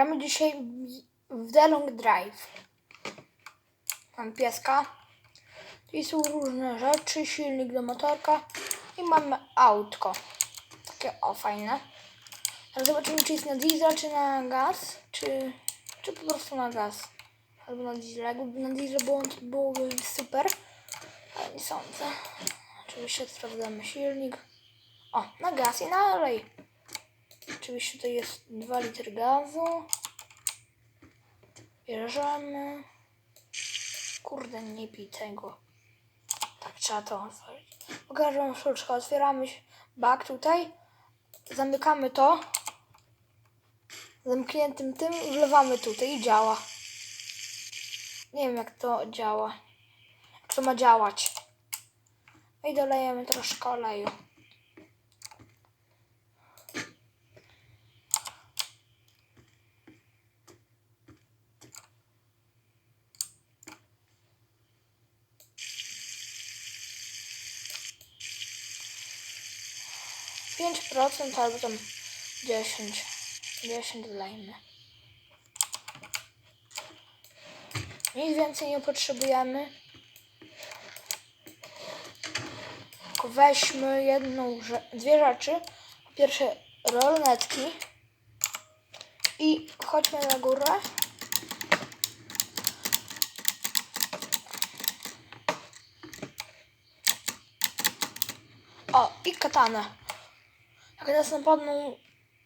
Gramy dzisiaj w The Long Drive. Mam pieska. Tu są różne rzeczy, silnik do motorka i mamy autko. Takie o, fajne. Ale zobaczymy, czy jest na diesla, czy na gaz, czy, czy po prostu na gaz. Albo na diesla. Jakby na diesla było, to byłoby super, ale nie sądzę. Oczywiście sprawdzamy silnik. O, na gaz i na olej. Oczywiście to jest 2 litry gazu. Bierzemy. Kurde, nie pij tego. Tak, trzeba to otworzyć. Pokażę wam sztuczkę. Otwieramy bak tutaj. Zamykamy to. Zamkniętym tym i wlewamy tutaj i działa. Nie wiem jak to działa. Jak to ma działać. No I dolejemy troszkę oleju. Procent albo tam dziesięć. Dziesięć dolejmy. Nic więcej nie potrzebujemy. Tylko weźmy jedną, dwie rzeczy. Pierwsze rolnetki. I chodźmy na górę. O, i katanę. Jak nas napadną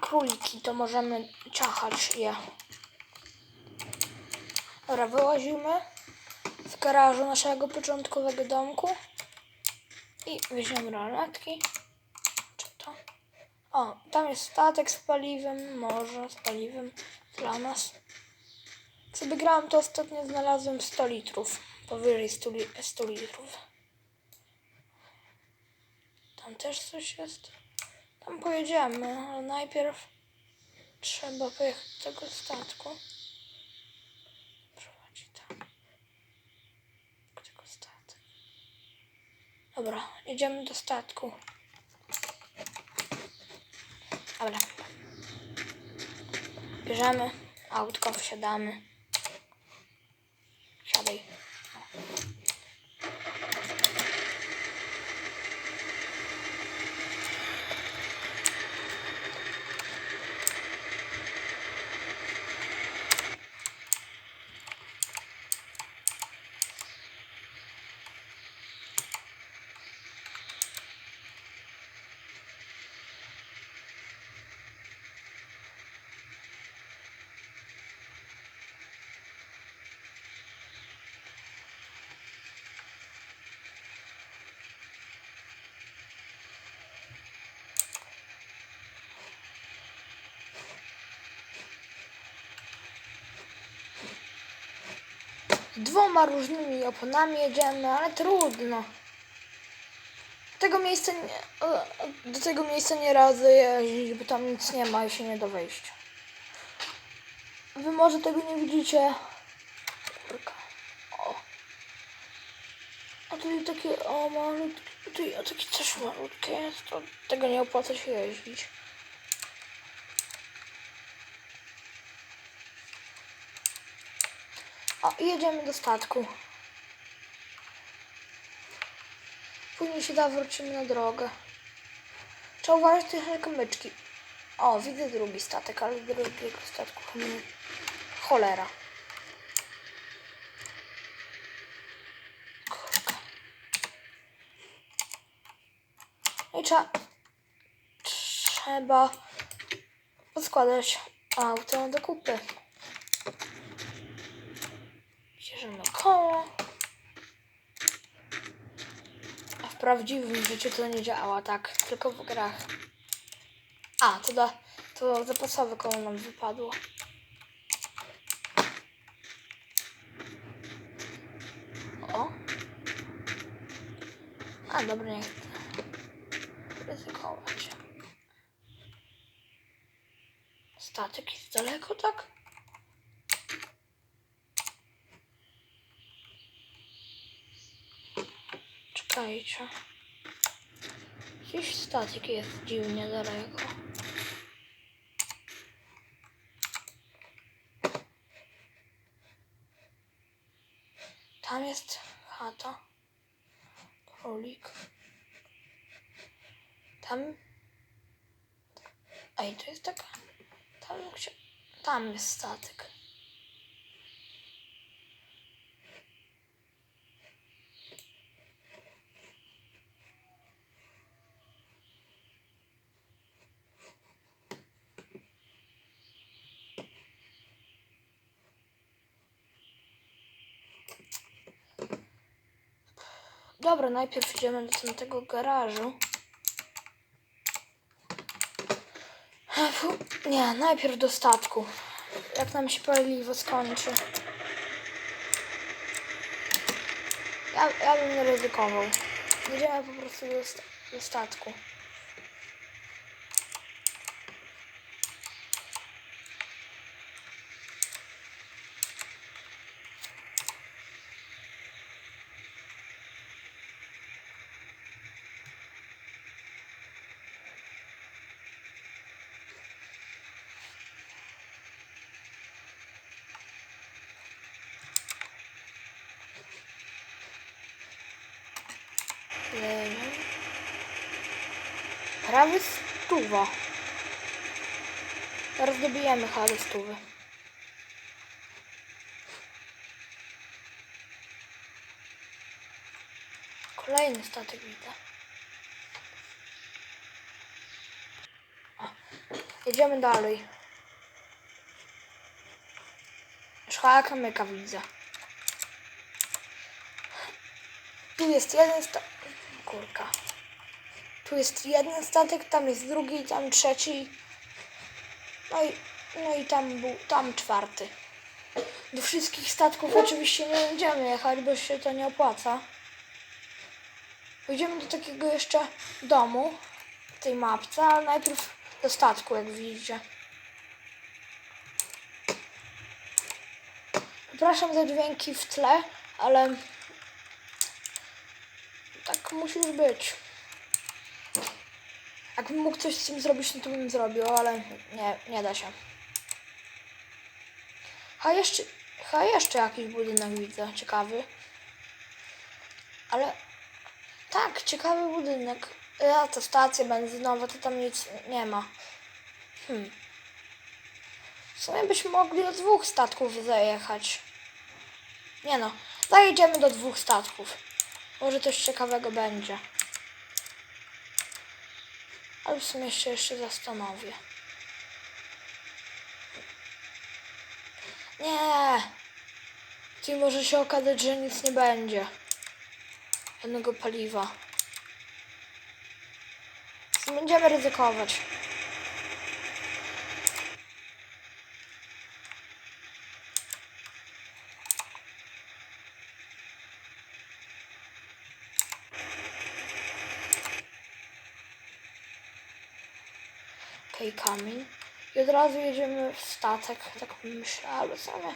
króliki, to możemy ciachać je. Dobra, wyłazimy z garażu naszego początkowego domku i weźmiemy rolnetki. Czy to? O, tam jest statek z paliwem, morze z paliwem dla nas. Co wygrałam, to ostatnio znalazłem 100 litrów. Powyżej 100, li 100 litrów. Tam też coś jest. Tam pojedziemy, ale najpierw trzeba pojechać do tego statku. Prowadzi tam. Tego statek. Dobra, jedziemy do statku. Dobra. Bierzemy autko, wsiadamy. Siadaj. Dwoma różnymi oponami jedziemy, ale trudno. Tego miejsca nie, e, do tego miejsca nie radzę jeździć, bo tam nic nie ma i się nie da wejść. Wy może tego nie widzicie. Kurka. O. A tutaj takie, o malutkie, tutaj o takie coś malutkie jest, to tego nie opłaca się jeździć. O, jedziemy do statku. Później się da, wrócimy na drogę. Trzeba uważać na kamyczki. O, widzę drugi statek, ale drugiego statku. Cholera. Kurka. I trzeba... Trzeba poskładać auto do kupy. Bierzemy koło. A w prawdziwym życiu to nie działa tak, tylko w grach. A, to, da, to zapasowe koło nam wypadło. O. A, dobra, nie chcę ryzykować. Statek jest daleko, tak? czekajcie. Jakiś statek jest dziwnie daleko. Tam jest chata. Królik. Tam... Ej, to jest taka... Tam, gdzie... tam jest statek. Dobra, najpierw idziemy do tamtego garażu. Nie, najpierw do statku. Jak nam się paliwo skończy. Ja, ja bym nie ryzykował. Idziemy po prostu do, do statku. Lewy. Prawy stuwa. Teraz dobijemy halę stówy. Kolejny statek widzę. Jedziemy dalej. Szkoła kamyka widzę. Tu jest jeden statek. Kurka. Tu jest jeden statek, tam jest drugi, tam trzeci. No i, no i tam był, tam czwarty. Do wszystkich statków oczywiście nie będziemy jechać, bo się to nie opłaca. Pójdziemy do takiego jeszcze domu w tej mapce, ale najpierw do statku, jak widzicie. Przepraszam za dźwięki w tle, ale musi już być. Jakbym mógł coś z tym zrobić, no to bym zrobił, ale nie, nie da się. A jeszcze, a jeszcze jakiś budynek widzę, ciekawy. Ale tak, ciekawy budynek. A to stacja benzynowa, to tam nic nie ma. Hmm. W sumie byśmy mogli do dwóch statków zajechać. Nie no, zajedziemy do dwóch statków. Może coś ciekawego będzie. Ale w sumie się jeszcze zastanowię. Nie. Ty może się okazać, że nic nie będzie. Żadnego paliwa. Będziemy ryzykować. Okej, kamień. I od razu jedziemy w statek, tak myślę, ale same.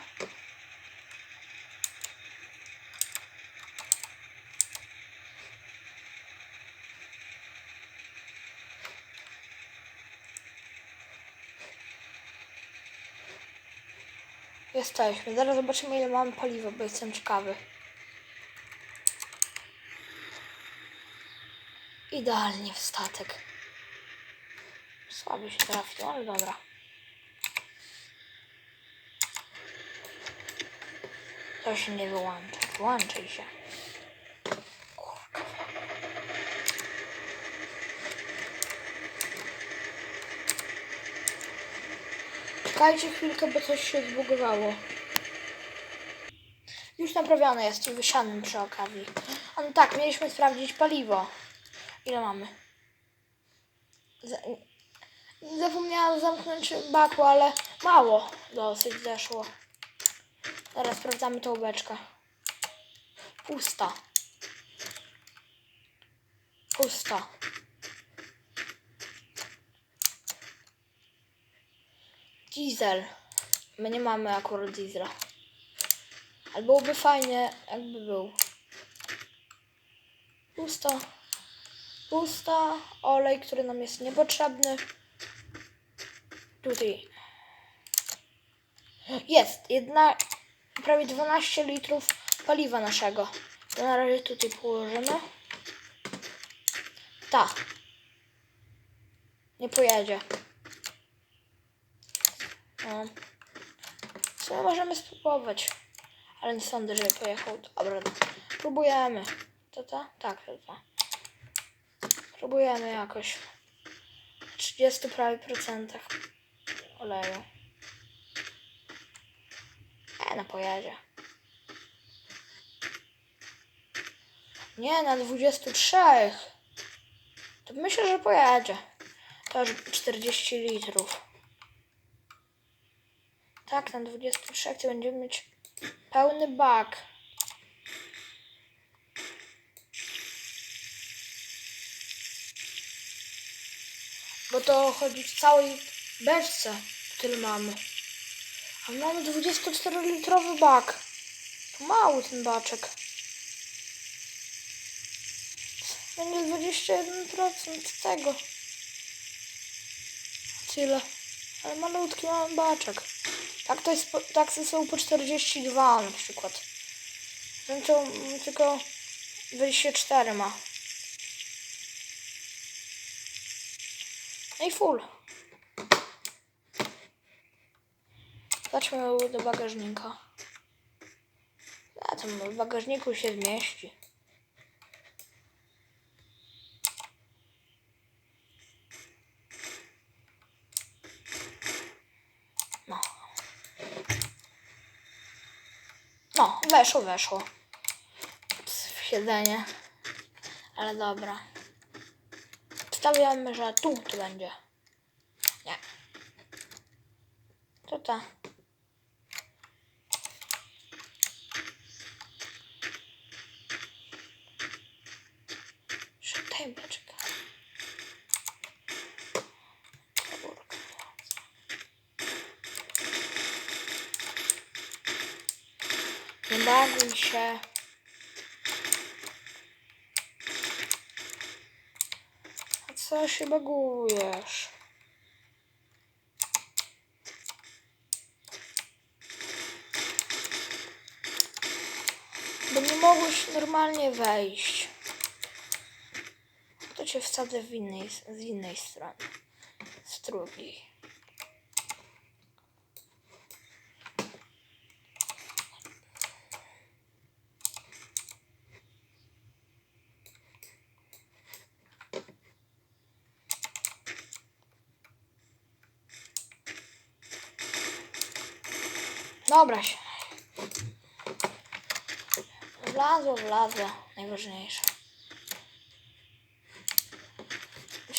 Jesteśmy. Zaraz zobaczymy ile mamy paliwa, bo jestem ciekawy. Idealnie w statek. Słaby się trafił, ale dobra. To się nie wyłącza. Włączyj się. Czekajcie chwilkę, bo coś się zbugowało. Już naprawione jest i wysianym przy okazji. A no tak, mieliśmy sprawdzić paliwo. Ile mamy? Z- Zapomniałam zamknąć baku, ale mało dosyć zeszło. Teraz sprawdzamy tą beczkę. Pusta. Pusta. Diesel. My nie mamy akurat diesla. Ale byłoby fajnie, jakby był. Pusta. Pusta. Olej, który nam jest niepotrzebny. Tutaj. Jest. Jedna, prawie 12 litrów paliwa naszego. To na razie tutaj położymy. Ta. Nie pojedzie. No. W sumie możemy spróbować. Ale nie sądzę, że pojechał. Dobra, próbujemy. To ta? Tak, to ta. Próbujemy jakoś. 30 prawie procentach oleju. E, na pojedzie. Nie, na 23. To myślę, że pojedzie. To już 40 litrów. Tak, na 23 to będziemy mieć pełny bak. Bo to chodzi w całej beczce, tyle mamy. A my mamy 24-litrowy bak. To mały ten baczek. Będzie 21% tego. Tyle. Ale malutki mamy baczek. Tak to jest, po- taksy są po 42 na przykład. Ten to mm, tylko 24 ma. No i full. Zobaczmy do bagażnika. A tam w bagażniku się zmieści. No. No, weszło, weszło. W siedzenie. Ale dobra. Wstawiamy, że tu to będzie. Nie. To ta. Beczka. Komórka. Nie baguj się. A co się bagujesz? Bo nie mogłeś normalnie wejść. Cię wsadzę w innej, z innej strony. Z drugiej. Dobra się. Wlazło, wlazło. Najważniejsze.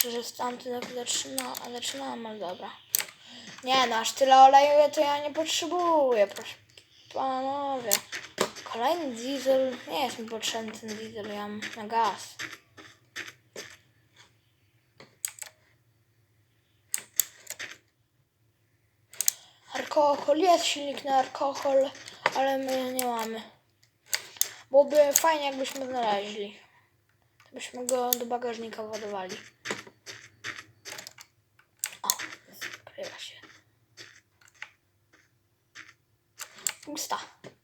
Myślę, że stamtąd jak zaczyna, a zaczynałam, ale dobra. Nie no, aż tyle oleju to ja nie potrzebuję, proszę panowie. Kolejny diesel. Nie jest mi potrzebny ten diesel, ja mam na gaz. Alkohol, jest silnik na alkohol, ale my nie mamy. Byłoby fajnie, jakbyśmy znaleźli. Byśmy go do bagażnika ładowali. O, skrywa się. Pusta. Dobra.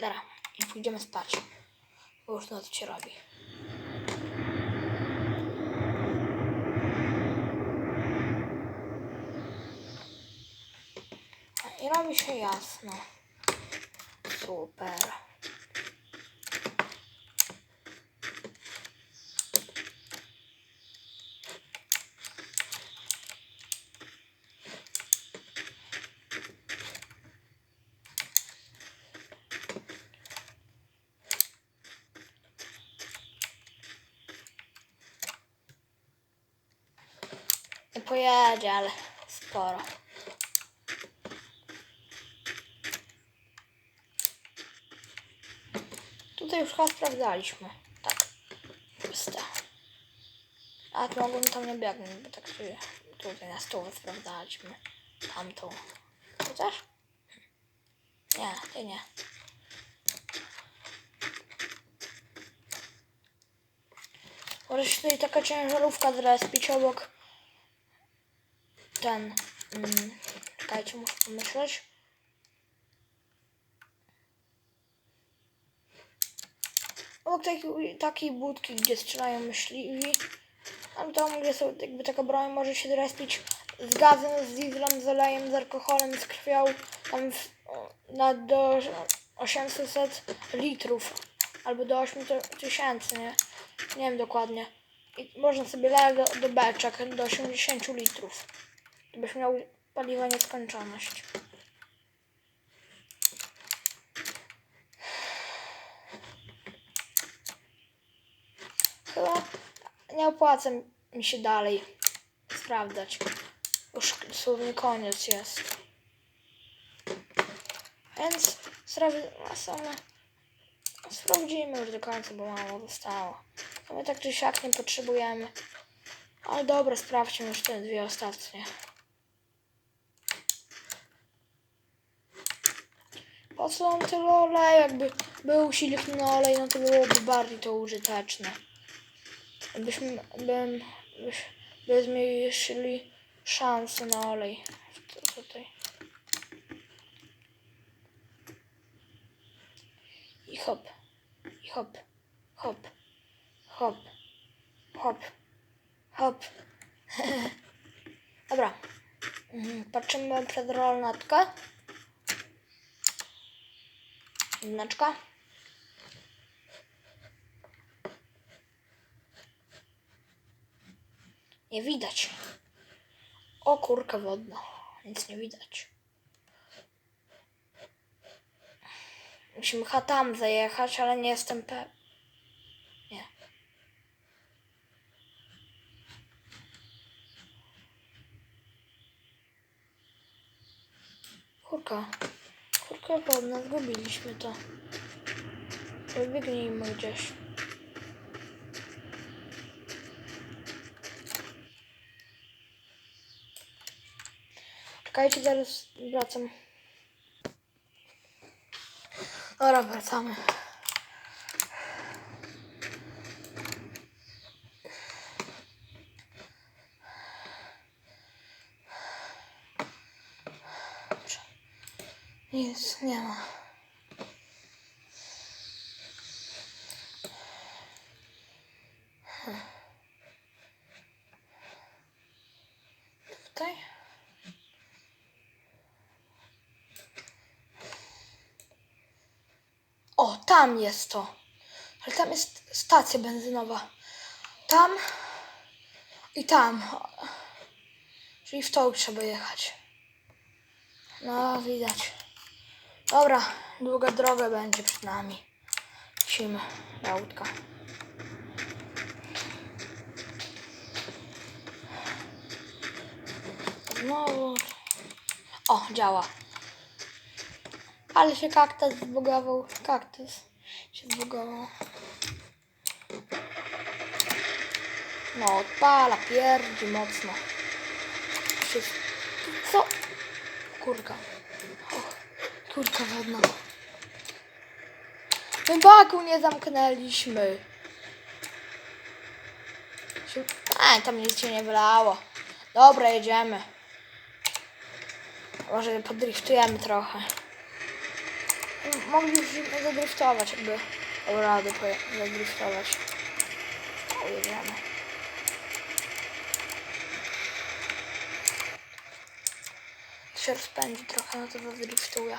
Dobra, pójdziemy spać. Bo już noc się robi. I robi się jasno. Super. pojedzie, ale sporo. Tutaj już chyba sprawdzaliśmy. Tak. Puste. A tu mogłem tam nie biegnąć, bo tak się tutaj na stół sprawdzaliśmy. Tamtą. Ty też? Nie, ty nie. Może się tutaj taka ciężarówka zrespić obok ten. Mm, czekajcie, muszę pomyśleć. Obok takiej, takiej budki, gdzie strzelają myśliwi. Tam, tam gdzie są jakby taka broń może się zrespić z gazem, z dieslem, z olejem, z alkoholem, z krwią. Tam w, na do 800 litrów. Albo do 8000, nie? Nie wiem dokładnie. I można sobie lać do, do beczek do 80 litrów. Byś miał paliwa nieskończoność. Chyba nie opłaca mi się dalej sprawdzać. Już słownie koniec jest. Więc sprawdzimy, sprawdzimy już do końca, bo mało zostało. A my tak czy siak nie potrzebujemy. Ale dobra, sprawdźmy już te dwie ostatnie. Po co on tyle oleju? Jakby był silnik na olej, no to byłoby bardziej to użyteczne. Byśmy, bym, byś, byśmy mieli szansę na olej. Tutaj. I hop, i hop, hop, hop, hop, hop. Dobra. Mhm, Patrzymy przed rolnatkę. Jedyneczka. Nie widać. O kurka wodna. Nic nie widać. Musimy chyba tam zajechać, ale nie jestem pe... Nie. Kurka. Wodna, zgubiliśmy to. Wybiegnijmy gdzieś. Czekajcie, zaraz wracam. Dobra, wracamy. Nic nie ma. Tutaj? O, tam jest to. Ale tam jest stacja benzynowa. Tam i tam. Czyli w tą trzeba jechać. No, widać. Dobra, długa droga będzie przed nami. Musimy do autka. Znowu. O, działa. Ale się kaktus zbugował. Kaktus się zbugował. No, odpala, pierdzi mocno. Co? Kurka. Kurka wodna. My baku nie zamknęliśmy. A, tam nic się nie wylało. Dobra, jedziemy. Może podriftujemy trochę. Moglibyśmy zadriftować, jakby dał radę zadriftować. O, jedziemy. To się rozpędzi trochę, no to zadriftuje.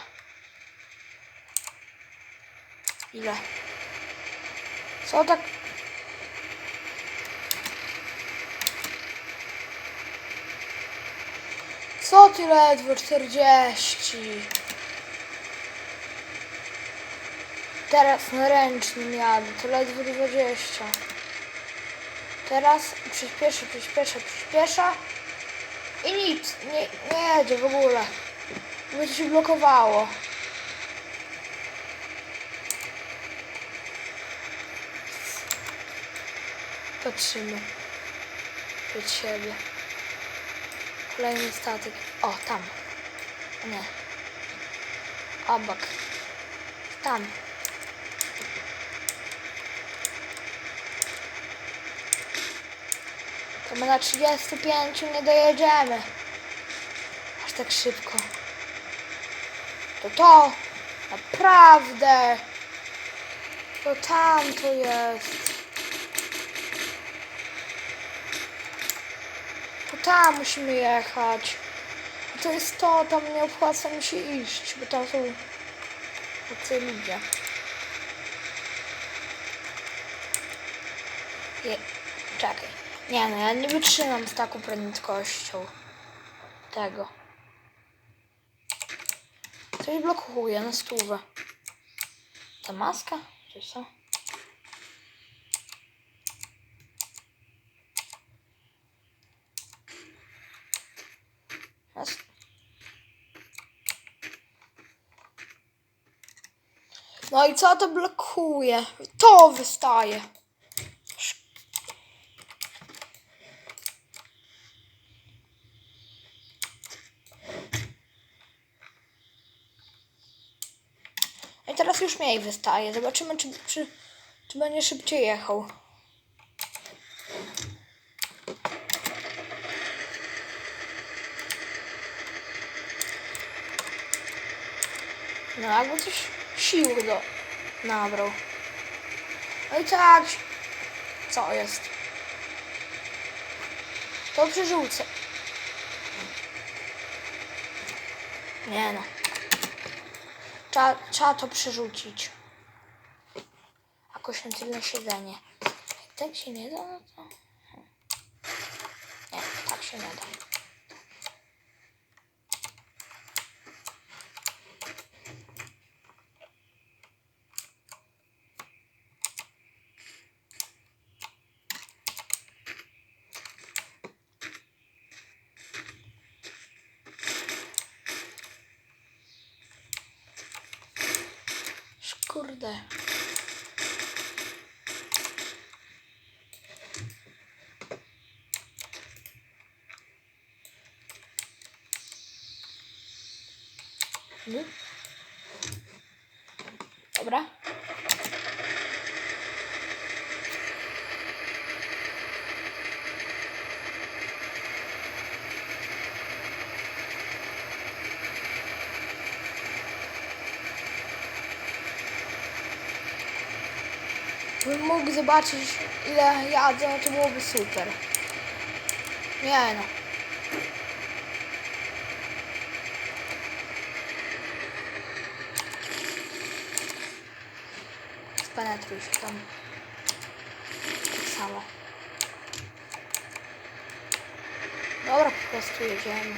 Ile? Co tak? Co ty ledwo 40? Teraz na ręcznym jadę, to ledwo 20. Teraz przyspieszę, przyspieszę, przyspiesza i nic, nie, nie jedzie w ogóle. To się blokowało. Patrzymy przed siebie. Kolejny statek. O, tam. Nie. Obok. Tam. To my na 35 nie dojedziemy. Aż tak szybko. To to. Naprawdę. To tam to jest. Tam musimy jechać. To jest to, tam nie opłaca mi się iść, bo tam są tacy ludzie. Je, czekaj. Nie no, ja nie wytrzymam z taką prędkością tego. Coś blokuje na stówę. Ta maska? Czy co? No i co to blokuje? To wystaje. I teraz już mniej wystaje. Zobaczymy, czy, czy, czy będzie szybciej jechał. No, coś sił do nabrał. No i tak. Co jest? To przerzucę. Nie no. Trzeba, trzeba to przerzucić. Jakoś na tylne siedzenie. Jak tak się nie da, no to... Nie, tak się nie da. Mhm. Dobra. Bym mógł zobaczyć ile jadę, no to byłoby super. Nie no. Spenetruj się tam. Tak samo. Dobra, po prostu jedziemy.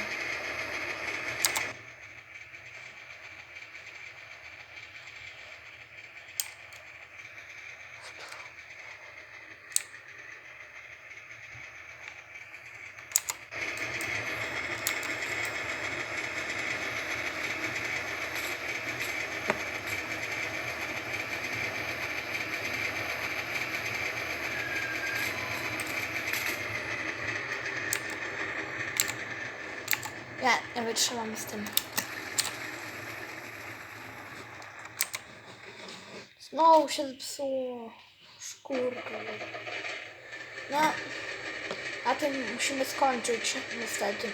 Nie, nie wytrzymam z tym. Znowu się zepsuło. Szkórka. No, na tym musimy skończyć, niestety.